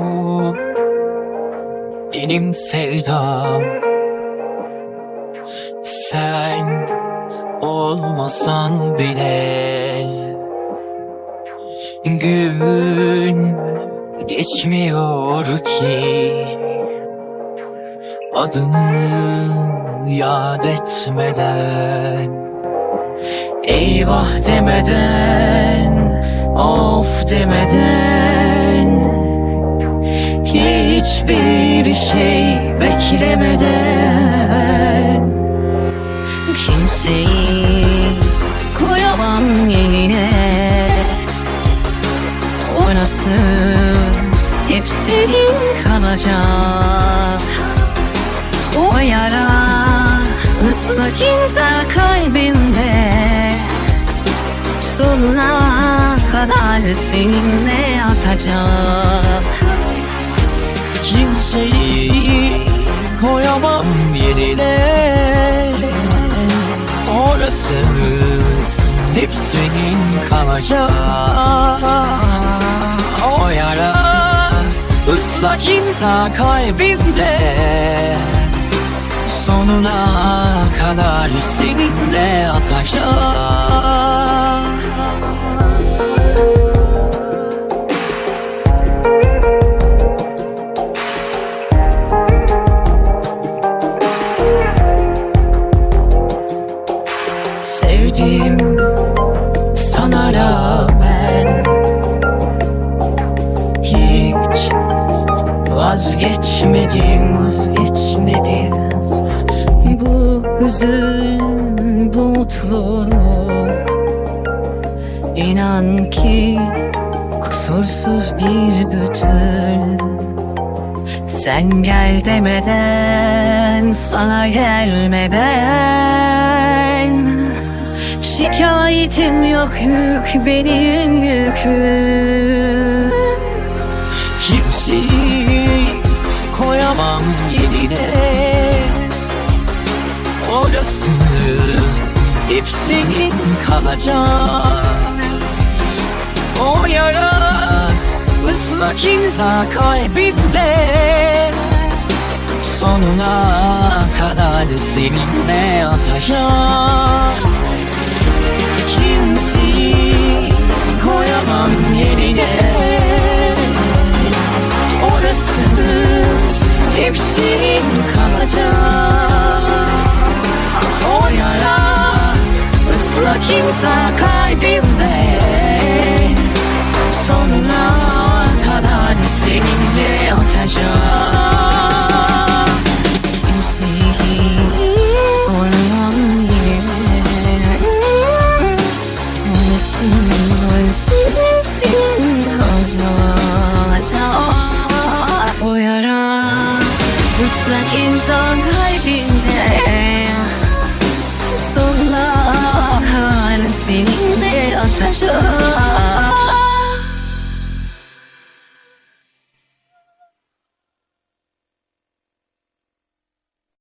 bu benim sevdam. Sen olmasan bile Gün geçmiyor ki. Adını yad etmeden Eyvah demeden Of demeden Hiçbir şey beklemeden Kimseyi koyamam yerine. Orası hep senin kalacak. O yara ıslak imza kalbimde Sonuna kadar seninle atacak Kimseyi koyamam yerine. Orası hep senin kalacak. O yara ıslak imza kalbimde. Sonuna kadar seninle atacağım Sevdim sana rağmen. Hiç vazgeçmedim vazgeçmedim. Bu hüzün, bu mutluluk. İnan ki kusursuz bir bütün. Sen gel demeden, sana gelmeden Şikayetim yok yük benim yüküm. Kimseyi koyamam yerine. Orası hep senin kalacak O yara ıslak imza kalbimde. Sonuna kadar seninle atacağım ıslak imza kalbimde Sonuna kadar seninle atacağım Kimseyi koymam yerine Orasın, orasın, senin kalacak O yara ıslak insan kalbinde